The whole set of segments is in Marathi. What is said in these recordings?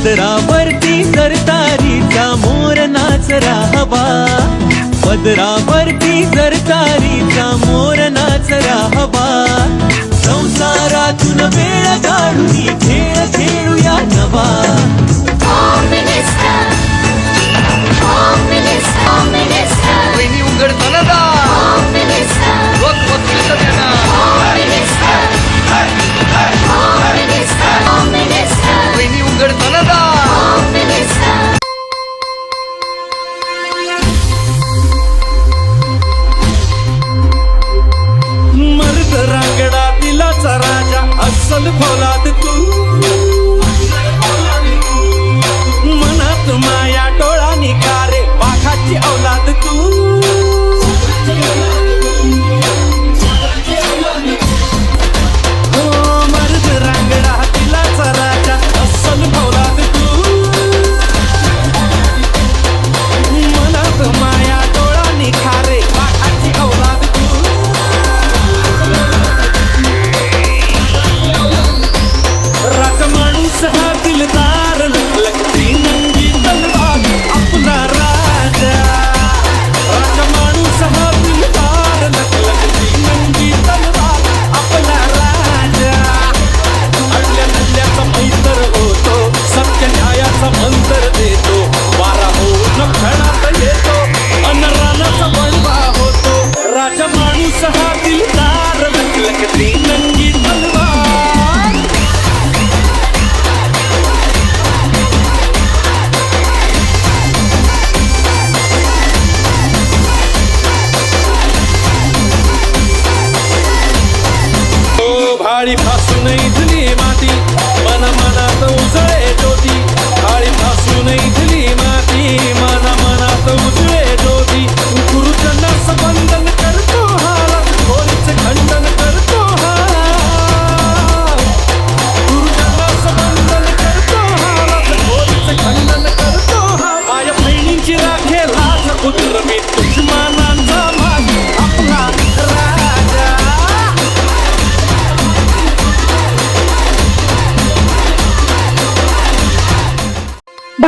पदरावरती सरतारीचा मोर नाच राहावा. पदरावरती सरतारीचा मोर नाच राहावा. संसारातून वेळ काढून खेळ खेळूया नवा. उघडताना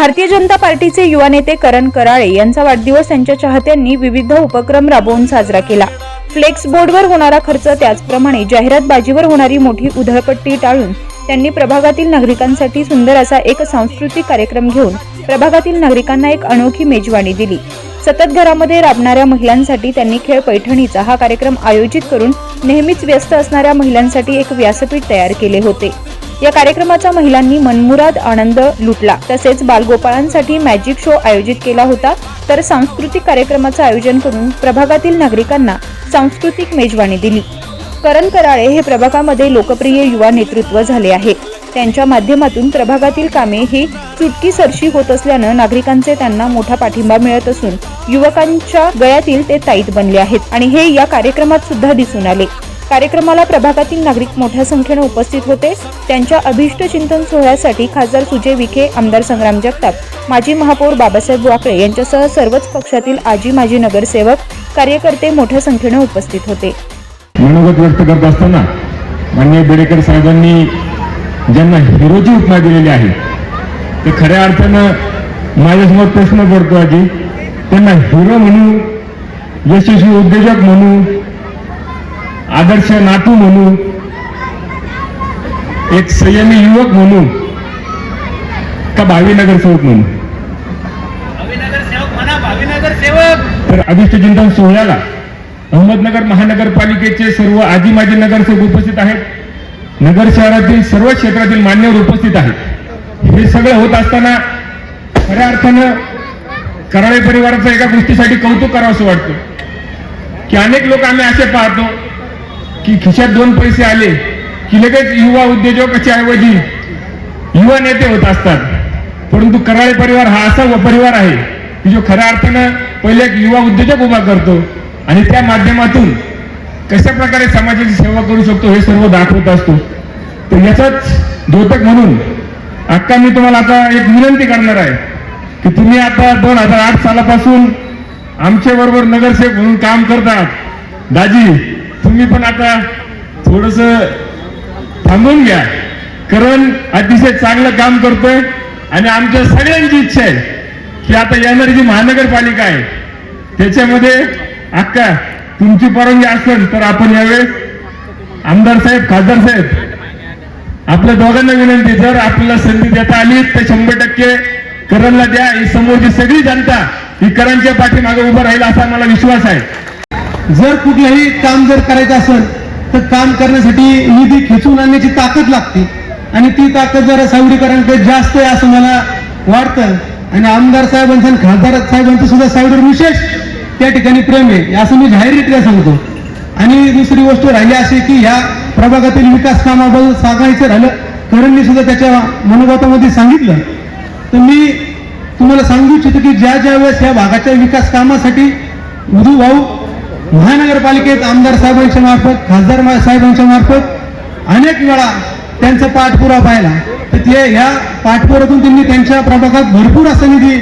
भारतीय जनता पार्टीचे युवा नेते करण कराळे यांचा वाढदिवस त्यांच्या चाहत्यांनी विविध उपक्रम राबवून साजरा केला. फ्लेक्स बोर्डवर होणारा खर्च त्याचप्रमाणे जाहिरात बाजीवर होणारी मोठी उधळपट्टी टाळून त्यांनी प्रभागातील नागरिकांसाठी सुंदर असा एक सांस्कृतिक कार्यक्रम घेऊन प्रभागातील नागरिकांना एक अनोखी मेजवानी दिली. सतत घरामध्ये राबणाऱ्या महिलांसाठी त्यांनी खेळ पैठणीचा हा कार्यक्रम आयोजित करून नेहमीच व्यस्त असणाऱ्या महिलांसाठी एक व्यासपीठ तयार केले होते. या कार्यक्रमाचा महिलांनी मनमुराद आनंद लुटला. तसेच बालगोपाळांसाठी मॅजिक शो आयोजित केला होता. तर सांस्कृतिक कार्यक्रमाचं आयोजन करून प्रभागातील नागरिकांना सांस्कृतिक मेजवानी दिली. करण कराळे हे प्रभागामध्ये लोकप्रिय युवा नेतृत्व झाले आहे त्यांच्या माध्यमातून प्रभागातील कामे ही चुटकीसरशी होत असल्यानं नागरिकांचे त्यांना मोठा पाठिंबा मिळत असून युवकांच्या गळ्यातील ते ताईत बनले आहेत. आणि हे या कार्यक्रमात सुद्धा दिसून आले. कार्यक्रमाला प्रभागातील नागरिक मोठ्या संख्येने उपस्थित होते. त्यांच्या अभिष्ट चिंतन सोहळ्यासाठी खासदार सुजय विखे आमदार संग्राम जगताप माजी महापौर बाबासाहेब वाकळे यांच्यासह सर्वच पक्षातील आजी माजी नगरसेवक कार्यकर्ते मोठ्या संख्येने उपस्थित होते. मनोगत व्यक्त करत असताना मान्य बेडेकर साहेबांनी ज्यांना हिरोची उपमा दिलेली आहे ते खऱ्या अर्थानं माझ्यासमोर प्रश्न पडतो आजी. त्यांना हिरो म्हणू यशस्वी उद्योजक म्हणू आदर्श नातू म्हणू एक संयमी युवक म्हणू का भावी नगरसेवक म्हणू तर अभिष्ट चिंतन सोहळ्याला अहमदनगर महानगरपालिकेचे सर्व आजी माजी नगरसेवक उपस्थित आहेत. नगर शहरातील सर्व क्षेत्रातील मान्यवर उपस्थित आहेत. हे सगळं होत असताना खऱ्या अर्थानं कराळे परिवाराचं एका गोष्टीसाठी कौतुक करावं असं वाटतं. की अनेक लोक आम्ही असे पाहतो की खिशात दोन पैसे आले की लगेच युवा उद्योजकाच्या ऐवजी युवा नेते होत असतात. परंतु कराळे परिवार हा असा व परिवार आहे की जो खऱ्या अर्थानं पहिले एक युवा उद्योजक उभा करतो आणि त्या माध्यमातून कशा प्रकारे समाजाची सेवा करू शकतो हे सर्व दाखवत असतो. तर याचाच द्योतक म्हणून अक्का मी तुम्हाला आता एक विनंती करणार आहे की तुम्ही आता दोन हजार आठ सालापासून आमच्या बरोबर नगरसेवक म्हणून काम करतात. दाजी तुम्ही पण आता थोडस थांबून घ्या. कारण अतिशय चांगलं काम करतोय आणि आमच्या सगळ्यांची इच्छा आहे की आता येणारी जी महानगरपालिका आहे त्याच्यामध्ये अक्का तुमची परवानगी असेल तर आपण यावेळेस आमदार साहेब खासदार साहेब आपल्या दोघांना विनंती जर आपल्याला संधी देता आली तर शंभर टक्के करणला द्या. ही समोरची सगळी जनता ही करणच्या पाठीमागे उभं राहील असा मला विश्वास आहे. जर कुठलंही काम जर करायचं असेल तर काम करण्यासाठी निधी खेचून आणण्याची ताकद लागते. आणि ती ताकद जरा सावडीकरांकडे जास्त आहे असं मला वाटतं. आणि आमदार साहेबांचं आणि खासदार साहेबांचं सुद्धा सावडीवर विशेष त्या ठिकाणी प्रेम आहे असं मी जाहीररित्या सांगतो. आणि दुसरी गोष्ट राहिली अशी की ह्या प्रभागातील विकास कामाबद्दल सांगायचं राहिलं करणनी सुद्धा त्याच्या मनोगतामध्ये सांगितलं. तर मी तुम्हाला सांगू इच्छितो की ज्या ज्या वेळेस या भागाच्या विकास कामासाठी उदू भाऊ महानगरपालिकेत आमदार साहेबांच्या मार्फत खासदार मा- साहेबांच्या मार्फत अनेक वेळा त्यांचा पाठपुरावा पाहिला. तर ते ह्या पाठपुरातून त्यांनी त्यांच्या प्रभागात भरपूर असा निधी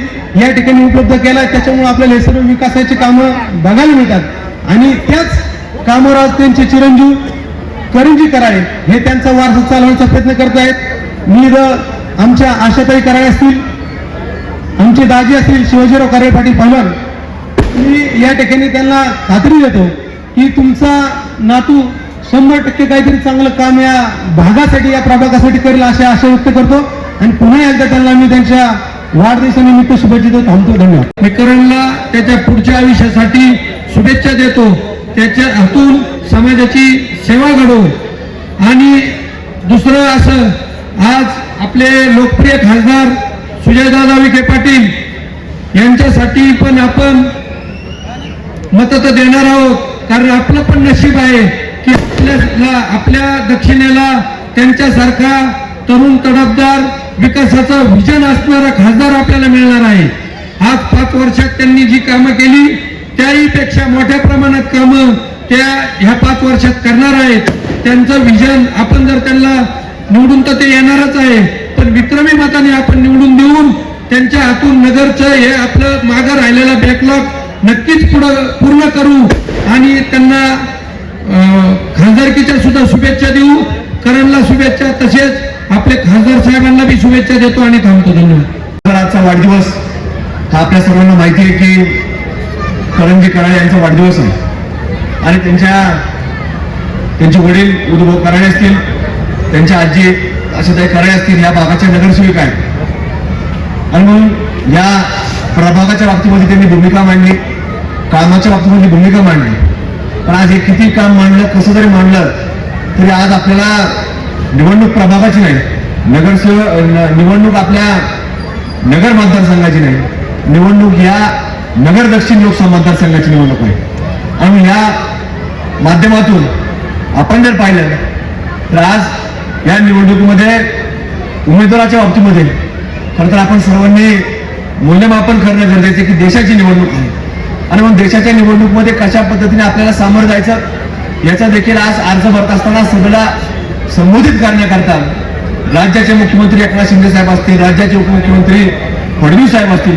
या ठिकाणी उपलब्ध केला. त्याच्यामुळे आपल्याला हे सर्व विकासाची कामं बघायला मिळतात. आणि त्याच कामावर आज त्यांचे चिरंजीव करंजी कराळे हे त्यांचा वारसा चालवण्याचा प्रयत्न करत आहेत. मी आमच्या आशाताई कराळे असतील आमचे दाजी असतील शिवाजीराव कराळे पाटील पहलवान मी या ठिकाणी त्यांना खात्री देतो की तुमचा नातू शंभर टक्के काहीतरी चांगलं काम या भागासाठी या प्रभागासाठी करेल असे आशा व्यक्त करतो. आणि पुन्हा एकदा त्यांना मी त्यांच्या वाढदिवसानिमित्त शुभेच्छा देतो. थांबतो. धन्यवाद. मी त्याच्या पुढच्या आयुष्यासाठी शुभेच्छा देतो. त्याच्या हातून समाजाची सेवा घडवू. आणि दुसरं असं आज आपले लोकप्रिय खासदार सुजयदादा विखे पाटील यांच्यासाठी पण आपण मत तर देणार आहोत. कारण आपलं पण नशीब आहे की आपल्याला आपल्या दक्षिणेला त्यांच्यासारखा तरुण तडफदार विकासाचं विजन असणारा खासदार आपल्याला मिळणार आहे. आज पाच वर्षात त्यांनी जी कामं केली त्याही पेक्षा मोठ्या प्रमाणात कामं त्या ह्या पाच वर्षात करणार आहेत. त्यांचं विजन आपण जर त्यांना निवडून तर ते येणारच आहे. पण विक्रमी मताने आपण निवडून देऊन त्यांच्या हातून नगरचं हे आपलं मागं राहिलेलं बॅकलॉग नक्कीच पुढं पूर्ण करू आणि त्यांना खासदारकीच्या सुद्धा शुभेच्छा देऊ. करणला शुभेच्छा तसेच आपले खासदार साहेबांना बी शुभेच्छा देतो आणि थांबतो. धन्यवाद. आजचा वाढदिवस हा आपल्या सर्वांना माहिती आहे की करणजी कराळे यांचा वाढदिवस आहे. आणि त्यांच्या त्यांचे वडील उद्धव कराळे असतील त्यांच्या आजी आशाताई कराळे असतील या भागाच्या नगरसेविका आहेत. आणि म्हणून या प्रभागाच्या बाबतीमध्ये त्यांनी भूमिका मांडली. कामाच्या बाबतीमध्ये भूमिका मांडली. पण आज हे किती काम मांडलं कसं जरी मांडलं तरी आज आपल्याला निवडणूक प्रभागाची नाही नगरसेवक न- निवडणूक आपल्या नगर मतदारसंघाची नाही निवडणूक या नगर दक्षिण लोकसभा मतदारसंघाची निवडणूक आहे. आणि या माध्यमातून आपण जर पाहिलं तर आज या निवडणुकीमध्ये उमेदवाराच्या बाबतीमध्ये खरं तर आपण सर्वांनी मूल्यमापन करणं गरजेचं आहे की देशाची निवडणूक आहे. आणि मग देशाच्या निवडणुकीमध्ये कशा पद्धतीने आपल्याला सामोरं जायचं याचा देखील आज अर्ज भरत असताना सगळा संबोधित करण्याकरता राज्याचे मुख्यमंत्री एकनाथ शिंदे साहेब असतील राज्याचे उपमुख्यमंत्री फडणवीस साहेब असतील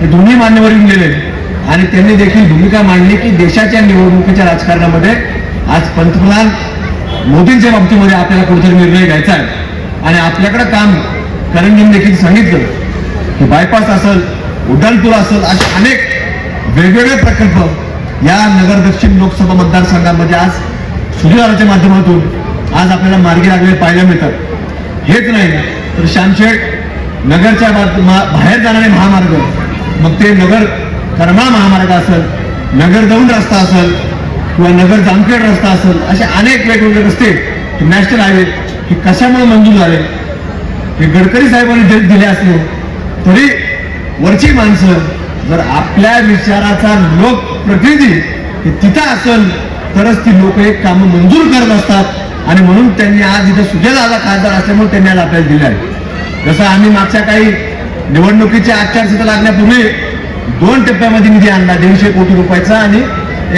हे दोन्ही मान्यवर येऊन गेले. आणि त्यांनी देखील भूमिका मांडली की देशाच्या निवडणुकीच्या राजकारणामध्ये आज पंतप्रधान मोदींच्या बाबतीमध्ये आपल्याला कुठेतरी निर्णय घ्यायचा आहे. आणि आपल्याकडं काम करंजीने देखील सांगितलं की बायपास असेल उड्डाणपूल असेल असे अनेक वेगवेगळे प्रकल्प या नगर दक्षिण लोकसभा मतदारसंघामध्ये आज सुधाराच्या माध्यमातून आज आपल्याला मार्गी लागलेले पाहायला मिळतात. हेच नाही तर श्यामशेठ नगरच्या बाहेर जाणारे महामार्ग मग ते नगर कर्मा महामार्ग असेल नगर दौंड रस्ता असेल किंवा नगर जामखेड रस्ता असेल असे अनेक वेगवेगळे रस्ते नॅशनल हायवे हे कशामुळे मंजूर झाले? हे गडकरी साहेबांनी दिले असले तरी वरची माणसं जर आपल्या विचाराचा लोकप्रतिनिधी हे तिथं असेल तरच ती लोक एक कामं मंजूर करत असतात. आणि म्हणून त्यांनी आज इथं सुजयदादा खासदार असल्यामुळे त्यांनी आज आपल्याला दिले आहे. जसं आम्ही मागच्या काही निवडणुकीच्या आचारसंहिता लागण्यापूर्वी दोन टप्प्यामध्ये निधी आणला दीडशे कोटी रुपयाचा आणि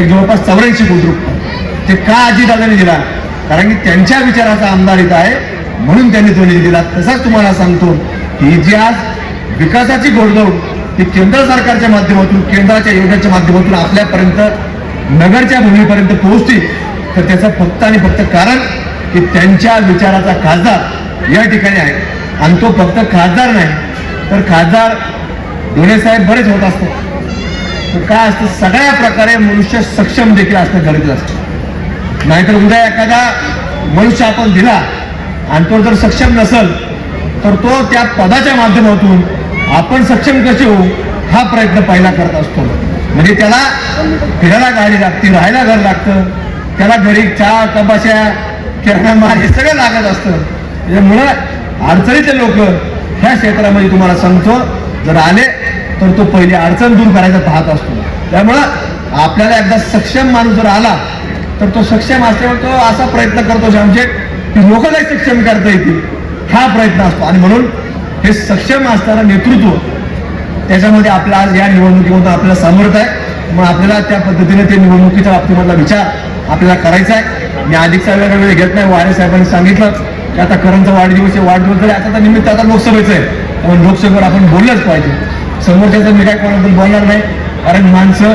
एक जवळपास चौऱ्याऐंशी कोटी रुपये. ते का अजितदादांनी दिला? कारण की त्यांच्या विचाराचा आमदार इथं आहे म्हणून त्यांनी तो निधी दिला. तसाच तुम्हाला सांगतो की जी आज विकासाची घोडदौड ती केंद्र सरकारच्या माध्यमातून केंद्राच्या योजनेच्या माध्यमातून आपल्यापर्यंत नगरच्या भूमीपर्यंत पोहोचते तर त्याचं फक्त आणि फक्त कारण की त्यांच्या विचाराचा खासदार या ठिकाणी आहे. आणि तो फक्त खासदार नाही तर खासदार धोणे साहेब बरेच होत असतात. तर काय असतं सगळ्या प्रकारे मनुष्य सक्षम देखील असणं गरजेचं असतं. नाहीतर उद्या एखादा मनुष्य आपण दिला आणि तो जर सक्षम नसेल तर तो त्या पदाच्या माध्यमातून आपण सक्षम कसे होऊ हा प्रयत्न पहिला करत असतो. म्हणजे त्याला फिरायला गाडी लागते राहायला घर लागतं. त्याला घरी चहा कपाशा किराणा माल हे सगळं लागत असतं. त्याच्यामुळं अडचणीचे लोक. ह्या क्षेत्रामध्ये तुम्हाला सांगतो जर आले तर तो पहिली अडचण दूर करायचा पाहत असतो. त्यामुळं आपल्याला एकदा सक्षम माणूस जर आला तर तो सक्षम असल्यामुळे तो असा प्रयत्न करतो श्यामशेठ की लोकांना सक्षम करता येतील. हा प्रयत्न असतो. आणि म्हणून हे सक्षम असणारं नेतृत्व. त्याच्यामध्ये आपला आज या निवडणुकीमधून आपल्याला सामर्थ्य आहे. मग आपल्याला त्या पद्धतीने ते निवडणुकीच्या बाबतीमधला विचार आपल्याला करायचा आहे. मी अधिकचा वेळ वेळ घेत नाही. वारे साहेबांनी सांगितलं की आता करणचा वाढदिवस आहे. वाढदिवस जरी आता तर निमित्त आता लोकसभेचं आहे. त्यामुळे लोकसभेवर आपण बोललंच पाहिजे. समोरच्याचं मी काय कोणाबद्दल बोलणार नाही. कारण माणसं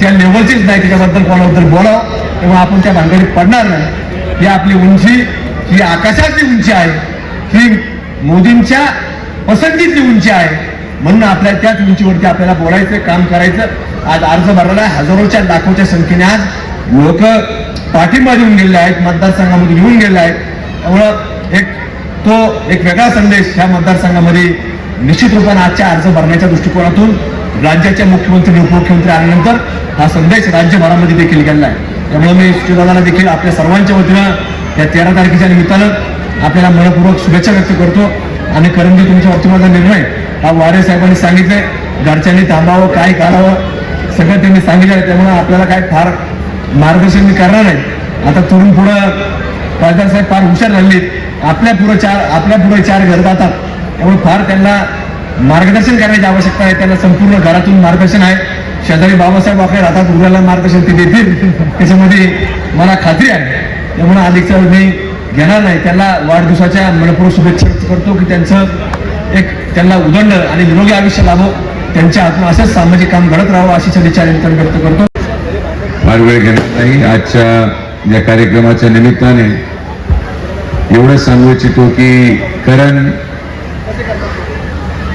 त्या लेवलचीच नाही. त्याच्याबद्दल कोणाबद्दल बोलावं. तेव्हा आपण त्या भानगडीत पडणार नाही. ही आपली उंची ही आकाशातली उंची आहे. ही मोदींच्या पसंतीची उंची आहे. म्हणून आपल्या त्याच उंचीवरती आपल्याला बोलायचं काम करायचं आज अर्ज भरलेला आहे. हजारोच्या लाखोच्या संख्येने आज लोक पाठिंबा देऊन गेलेले आहेत मतदारसंघामध्ये येऊन गेले आहेत. त्यामुळं एक तो एक वेगळा संदेश ह्या मतदारसंघामध्ये निश्चित रूपाने आजच्या अर्ज भरण्याच्या दृष्टिकोनातून राज्याच्या मुख्यमंत्री उपमुख्यमंत्री आल्यानंतर हा संदेश राज्यभरामध्ये देखील गेलेला आहे. त्यामुळे मी सुचिदादांना देखील आपल्या सर्वांच्या वतीनं या तेरा तारखेच्या निमित्तानं आपल्याला मनपूर्वक शुभेच्छा व्यक्त करतो. आणि करंजी तुमच्या बाबतीमध्ये निर्णय. हा वारे साहेबांनी सांगितलंय घरच्यांनी थांबावं काय करावं सगळं त्यांनी सांगितलं त्यामुळे आपल्याला काय फार मार्गदर्शन मी करणार नाही. आता तरुण पुढं खासदार साहेब फार हुशार झाले आपल्या पुढं चार आपल्या पुढे चार घर जातात. त्यामुळे फार त्यांना मार्गदर्शन करण्याची आवश्यकता आहे. त्यांना संपूर्ण घरातून मार्गदर्शन आहे. शेजारी बाबासाहेब आपल्या राहतात उद्याला मार्गदर्शन ते देतील. त्याच्यामध्ये मला खात्री आहे. त्यामुळे अधिकचा मी घेणार नाही. त्यांना वाढदिवसाच्या मनपूर्वक शुभेच्छा करतो की त्यांचं एक त्यांना उदंड आणि निरोगी आयुष्य लाभो. त्यांच्या हातून असंच सामाजिक काम घडत राहावं अशी सदिच्छा या व्यक्त करतो. फार वेळ घेणार नाही. आजच्या या कार्यक्रमाच्या निमित्ताने एवढं सांगू इच्छितो की करण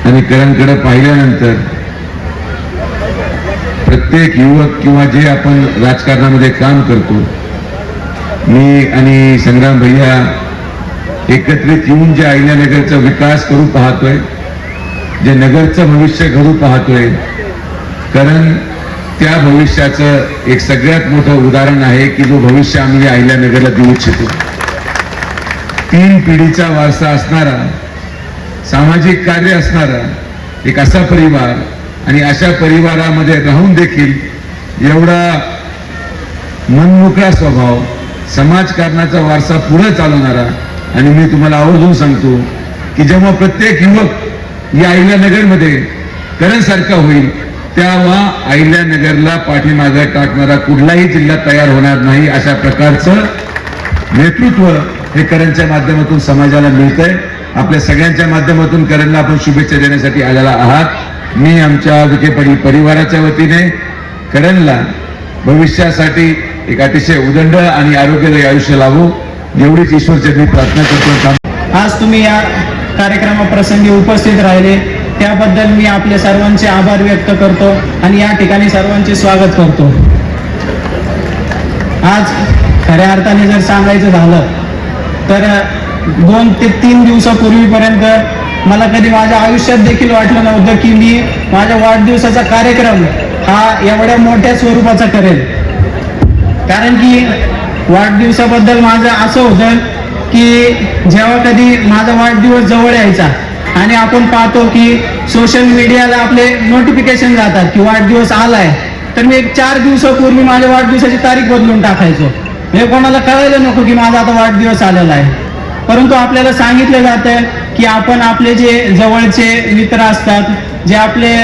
आणि करणकडे पाहिल्यानंतर प्रत्येक युवक किंवा जे आपण राजकारणामध्ये काम करतो मी आणि संग्राम भैया एकत्रित येऊन जे अहिल्यानगरचा विकास करू पाहतोय जे नगरचं भविष्य घडू पाहतोय कारण त्या भविष्याचं एक सगळ्यात मोठं उदाहरण आहे की जो भविष्य आम्ही अहिल्यानगरला देऊ इच्छितो. तीन पिढीचा वारसा असणारा सामाजिक कार्य असणारा एक असा परिवार आणि अशा परिवारामध्ये राहून देखील एवढा मनमोकळा स्वभाव समाजकारणाचा वारसा पुढे चालवणारा आणि मी तुम्हाला आवर्जून सांगतो की जेव्हा प्रत्येक युवक या अहिल्यानगरमध्ये करणसारखा होईल तेव्हा अहिल्यानगरला पाठीमागे टाकणारा कुठलाही जिल्हा तयार होणार नाही अशा प्रकारचं नेतृत्व हे करणच्या माध्यमातून समाजाला मिळतंय. आपल्या सगळ्यांच्या माध्यमातून करणला आपण शुभेच्छा देण्यासाठी आलेला आहात. मी आमच्या विखेपडी परिवाराच्या वतीने करणला भविष्यासाठी एक अतिशय उदंड आणि आरोग्यदायी आयुष्य लागू एवढीच ईश्वरचरणी प्रार्थना करतो आज तुम्ही या कार्यक्रमाप्रसंगी उपस्थित राहिले. त्याबद्दल मी आपले सर्वांचे आभार व्यक्त करतो आणि या ठिकाणी सर्वांचे स्वागत करतो. आज खऱ्या अर्थाने जर सांगायचं झालं तर दोन ते तीन दिवसापूर्वीपर्यंत मला कधी माझ्या आयुष्यात देखील वाटलं नव्हतं की मी माझ्या वाढदिवसाचा कार्यक्रम हा एवढ्या मोठ्या स्वरूपाचा करेल कारण की वाढदिवसाबद्दल माझं असं होतं की जेव्हा कधी माझा वाढदिवस जवळ यायचा आणि आपण पाहतो की सोशल मीडियाला आपले नोटिफिकेशन जातात की वाढदिवस आलाय तर मी एक चार दिवसापूर्वी माझ्या वाढदिवसाची तारीख बदलून टाकायचो. हे कोणाला कळायला नको की माझा आता वाढदिवस आलेला आहे. परंतु आपल्याला सांगितलं जातं की आपण आपले जे जवळचे मित्र असतात जे आपले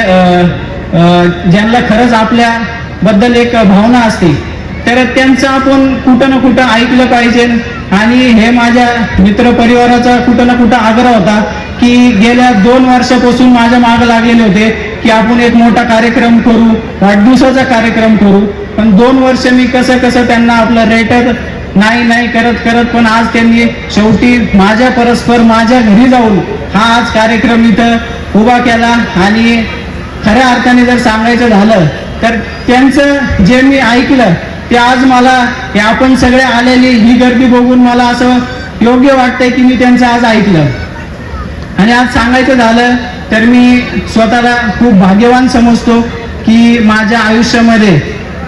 ज्यांना खरंच आपल्याबद्दल एक भावना असते तर त्यांचं आपण कुठं ना कुठं ऐकलं पाहिजे. आणि हे माझ्या मित्र परिवाराचा कुठं ना कुठं आग्रह होता की गेल्या दोन वर्षापासून माझ्या माग लागलेले होते की आपण एक मोठा कार्यक्रम करू वाढदिवसाचा कार्यक्रम करू. पण दोन वर्ष मी कसं कसं त्यांना आपलं रेटत नाही नाही करत करत पण आज त्यांनी शेवटी माझ्या परस्पर माझ्या घरी जाऊन हा आज कार्यक्रम इथं उभा केला आणि खऱ्या अर्थाने जर सांगायचं झालं तर त्यांचं जे मी ऐकलं ते आज मला हे आपण सगळे आलेली ही गर्दी बघून मला असं योग्य वाटतंय की मी त्यांचं आज ऐकलं. आणि आज सांगायचं झालं तर मी स्वतःला खूप भाग्यवान समजतो की माझ्या आयुष्यामध्ये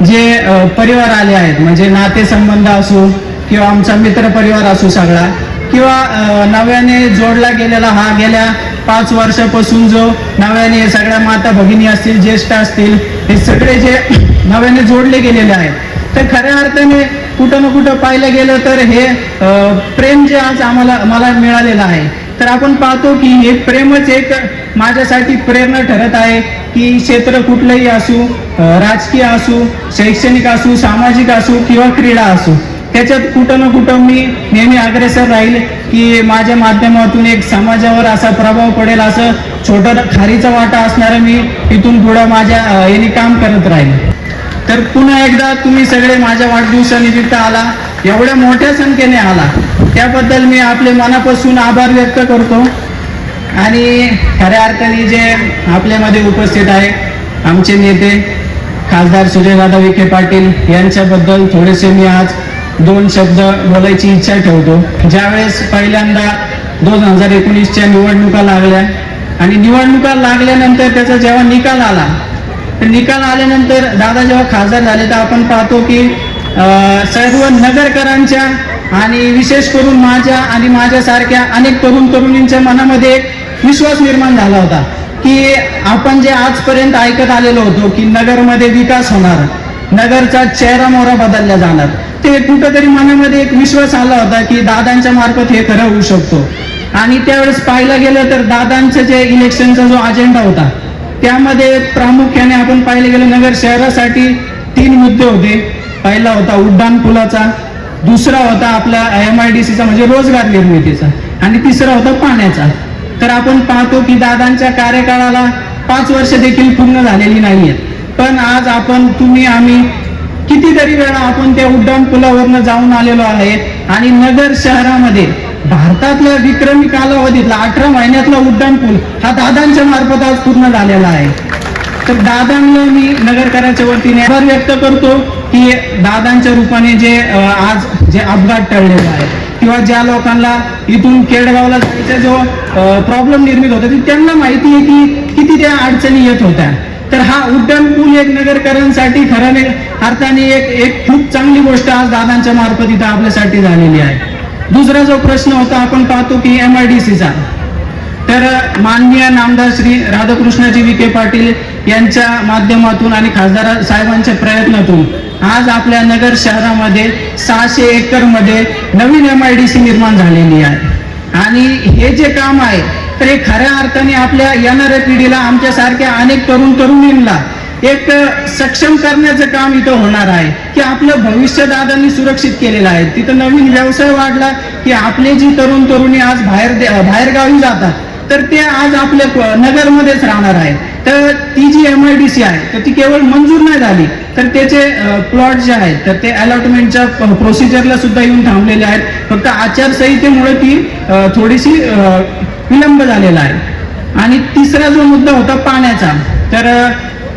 जे परिवार आले आहेत म्हणजे नातेसंबंध असो किंवा आमचा मित्र परिवार असो सगळा किंवा नव्याने जोडला गेलेला हा गेल्या पाच वर्षापासून जो नव्याने सगळ्या माता भगिनी असतील ज्येष्ठ असतील हे सगळे जे नव्याने जोडले गेलेले आहेत. तर खऱ्या अर्थाने कुठं ना कुठं पाहिलं गेलं तर हे प्रेम जे आज आम्हाला मला मिळालेलं आहे. तर आपण पाहतो की हे प्रेमच एक माझ्यासाठी प्रेरणा ठरत आहे की क्षेत्र कुठलंही असू राजकीय असू शैक्षणिक असू सामाजिक असू किंवा क्रीडा असू. त्याच्यात कुठं ना कुठं मी नेहमी अग्रेसर राहील की माझ्या माध्यमातून एक समाजावर असा प्रभाव पडेल असं छोटं खारीचा वाटा असणारं मी इथून पुढं माझ्या याने काम करत राहील. तर पुन्हा एकदा तुम्ही सगळे माझ्या वाढदिवसानिमित्त आला एवढ्या मोठ्या संख्येने आला. त्याबद्दल मी आपले मनापासून आभार व्यक्त करतो. आणि खऱ्या अर्थाने जे आपल्यामध्ये उपस्थित आहे आमचे नेते खासदार सुजयदादा विखे पाटील यांच्याबद्दल थोडेसे मी आज दोन शब्द बोलायची इच्छा ठेवतो. ज्यावेळेस पहिल्यांदा दोन हजार एकोणीसच्या निवडणुका लागल्या आणि निवडणुका लागल्यानंतर त्याचा जेव्हा निकाल आला तर निकाल आल्यानंतर दादा जेव्हा खासदार झाले तर आपण पाहतो की सर्व नगरकरांच्या आणि विशेष करून माझ्या आणि माझ्यासारख्या अनेक तरुण तरुणींच्या मनामध्ये एक विश्वास निर्माण झाला होता की आपण जे आजपर्यंत ऐकत आलेलो होतो की नगरमध्ये विकास होणार नगरचा चेहरा मोहरा बदलला जाणार. ते कुठंतरी मनामध्ये एक विश्वास आला होता की दादांच्या मार्फत हे खरं होऊ शकतो. आणि त्यावेळेस पाहिलं गेलं तर दादांचं जे इलेक्शनचा जो अजेंडा होता त्यामध्ये प्रामुख्याने आपण पाहिलं गेलं नगर शहरासाठी तीन मुद्दे होते. पहिला होता उड्डाण पुलाचा दुसरा होता आपला एम आय डी सीचा म्हणजे रोजगार निर्मितीचा आणि तिसरा होता पाण्याचा. तर आपण पाहतो की दादांच्या कार्यकाळाला पाच वर्ष देखील पूर्ण झालेली नाहीयेत. पण आज आपण तुम्ही आम्ही कितीतरी वेळा आपण त्या उड्डाण पुलावरनं जाऊन आलेलो आहे आणि नगर शहरामध्ये भारतातल्या विक्रमी कालावधीतला अठरा महिन्यातला उड्डाण पूल हा दादांच्या मार्फत आज पूर्ण झालेला आहे. तर दादांना मी नगरकरांच्या वतीने आभार व्यक्त करतो की दादांच्या रूपाने जे आज जे अपघात टळलेले आहेत किंवा ज्या लोकांना इथून केडगावला जायचा जो प्रॉब्लेम निर्मित होता त्यांना माहिती आहे की किती त्या अडचणी येत होत्या. तर हा उड्डाण पूल एक नगरकरांसाठी खऱ्याने अर्थाने एक एक खूप चांगली गोष्ट आज दादांच्या मार्फत इथं आपल्यासाठी झालेली आहे. दुसरा जो प्रश्न होता आपण पाहतो की एम आय डी सीचा तर माननीय नामदार श्री राधाकृष्णजी विखे पाटील यांच्या माध्यमातून आणि खासदार साहेबांच्या प्रयत्नातून आज आपल्या नगर शहरामध्ये सहाशे एकरमध्ये नवीन एम आय डी सी निर्माण झालेली आहे. आणि हे जे काम आहे तर हे खऱ्या अर्थाने आपल्या येणाऱ्या पिढीला आमच्यासारख्या अनेक तरुण तरुणींना एक सक्षम करण्याचं काम इथं होणार आहे. की आपलं भविष्य दादांनी सुरक्षित केलेलं आहे. तिथं नवीन व्यवसाय वाढला की आपले जी तरुण तरुणी आज बाहेर बाहेरगावी जातात तर ते आज आपल्या नगरमध्येच राहणार आहे. तर ती जी एम आय डी सी आहे तर ती केवळ मंजूर नाही झाली. तर त्याचे प्लॉट जे आहेत तर ते अलॉटमेंटच्या प्रोसिजरला सुद्धा येऊन थांबलेले आहेत. फक्त आचारसंहितेमुळे ती थोडीशी विलंब झालेला आहे. आणि तिसरा जो मुद्दा होता पाण्याचा तर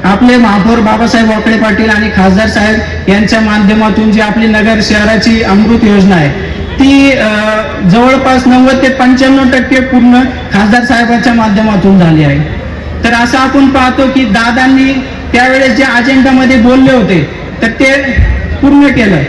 आपले महापौर बाबासाहेब वाकळे पाटील आणि खासदार साहेब यांच्या माध्यमातून जी आपली नगर शहराची अमृत योजना आहे ती जवळपास नव्वद ते पंच्याण्णव टक्के पूर्ण खासदार साहेबांच्या माध्यमातून झाली आहे. तर असं आपण पाहतो की दादांनी त्यावेळेस जे अजेंडामध्ये बोलले होते तर ते पूर्ण केलं.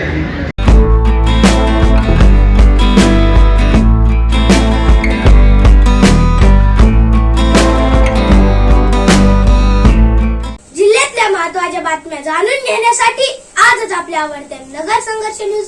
जिल्ह्यातल्या महत्त्वाच्या बातम्या जाणून घेण्यासाठी आजच आपल्या आवडत्या नगर संघर्ष न्यूज